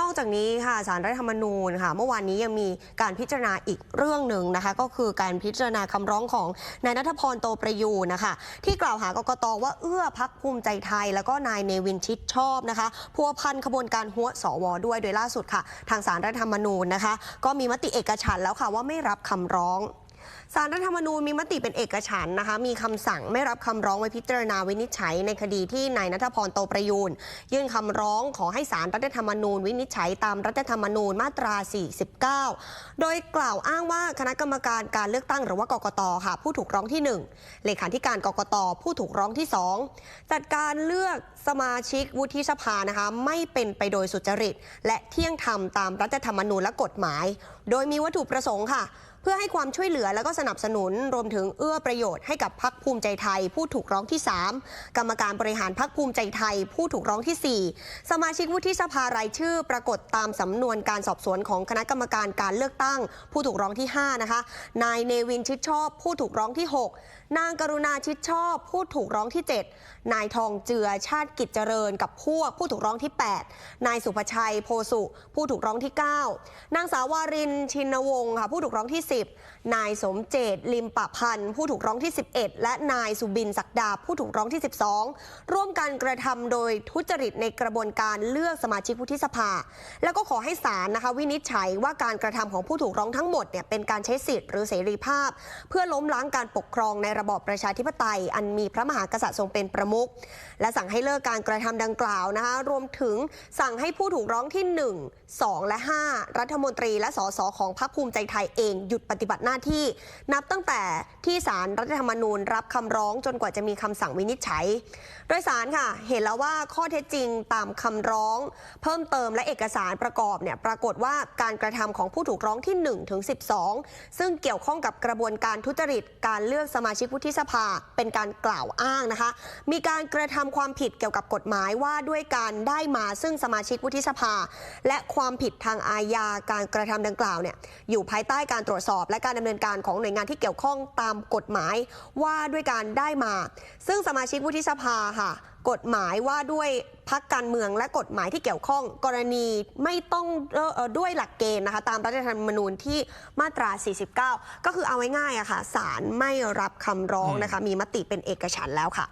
นอกจากนี้ค่ะสารรัฐธรรมนูญค่ะ เมื่อวานนี้ยังมีการพิจารณาอีกเรื่องหนึ่งนะคะ ก็คือการพิจารณาคำร้องของนายนัทพรโตประยูนนะคะ ที่กล่าวหากกตว่าเอื้อพักภูมิใจไทย แล้วก็นายเนวินชิดชอบนะคะพัวพันขบวนการหัวสวด้วยโดยล่าสุดค่ะ ทางสารรัฐธรรมนูญนะคะ ก็มีมติเอกฉันแล้วค่ะว่าไม่รับคำร้อง สารรัฐธรรมนูญมีมติเป็นเอกฉันนะคะ มีคำสั่งไม่รับคำร้องไว้พิจารณาวินิจฉัยในคดีที่นายนัทพรโตประยูนยื่นคำร้องขอให้สารรัฐธรรมนูญ วินิจฉัยตามรัฐธรรมนูญมาตรา 49 โดยกล่าวอ้างว่าคณะกรรมการการเลือกตั้งหรือว่ากกตค่ะ ผู้ถูกร้องที่ 1 เลขาธิการกกตผู้ถูกร้องที่ 2 จัดการเลือกสมาชิกวุฒิสภานะคะไม่เป็นไปโดยสุจริต และเที่ยงธรรมตามรัฐธรรมนูญและกฎหมาย โดยมีวัตถุประสงค์ค่ะ เพื่อให้ความช่วยเหลือและก็สนับสนุนรวมถึงเอื้อประโยชน์ให้กับพักภูมิใจไทย ผู้ถูกร้องที่ 3 กรรมการบริหารพักภูมิใจไทย ผู้ถูกร้องทีสี่ 4 สมาชิกวุฒิสภารายชื่อ ปรากฏตามสำนวนการสอบสวนของคณะกรรมการการเลือกตั้ง ผู้ถูกร้องที่ 5 นะคะ นายเนวินชิดชอบ ผู้ถูกร้องที่ 6 นางกรุณาชิดชอบ ผู้ถูกร้องที่ 7 นายทองเจือชาติกิจเจริญกับพวก ผู้ถูกร้องที่ 8 นายสุภชัยโพสุ ผู้ถูกร้องที่ 9 นางสาววารินชินวงศ์ค่ะผู้ถูกร้องที่10 นายสมเจตลิมปะพันธ์ผู้ถูกร้องที่ 11 และนายสุบินศักดาผู้ถูกร้องที่ 12 ร่วมกันกระทำโดยทุจริตในกระบวนการเลือกสมาชิกวุฒิสภา แล้วก็ขอให้ศาลนะคะวินิจฉัยว่าการกระทำของผู้ถูกร้องทั้งหมดเนี่ยเป็นการใช้สิทธิ์หรือเสรีภาพ เพื่อล้มล้างการปกครองในระบอบประชาธิปไตย อันมีพระมหากษัตริย์ทรงเป็นประมุขและสั่งให้เลิกการกระทำดังกล่าวนะคะรวมถึงสั่งให้ผู้ถูกร้องที่ 1 2 และ 5 รัฐมนตรีและสสของพรรคภูมิใจไทยเองหยุดปฏิบัติหน้าที่นับตั้งแต่ที่ศาลรัฐธรรมนูญรับคำร้องจนกว่าจะมีคำสั่งวินิจฉัย โดยสารค่ะ เห็นแล้วว่าข้อเท็จจริงตามคำร้อง เพิ่มเติมและเอกสารประกอบเนี่ยปรากฏว่าการกระทำของผู้ถูกร้องที่1ถึง12 ซึ่งเกี่ยวข้องกับกระบวนการทุจริตการเลือกสมาชิกวุฒิสภาเป็นการกล่าวอ้างนะคะ มีการกระทำความผิดเกี่ยวกับกฎหมายว่าด้วยการได้มาซึ่งสมาชิกวุฒิสภา และความผิดทางอาญาการกระทำดังกล่าวเนี่ยอยู่ภายใต้การตรวจสอบอบและการดำเนินการของหน่วยงานที่เกี่ยวข้องตามกฎหมายว่าด้วยการได้มา ซึ่งสมาชิกวุฒิสภาค่ะ กฎหมายว่าด้วยพักการเมืองและกฎหมายที่เกี่ยวข้อง กรณีไม่ต้องด้วยหลักเกณฑ์นะคะ ตามรัฐธรรมนูญที่มาตรา 49 ก็คือเอาไว้ง่ายอะค่ะศาลไม่รับคำร้องนะคะ มีมติเป็นเอกฉันท์แล้วค่ะ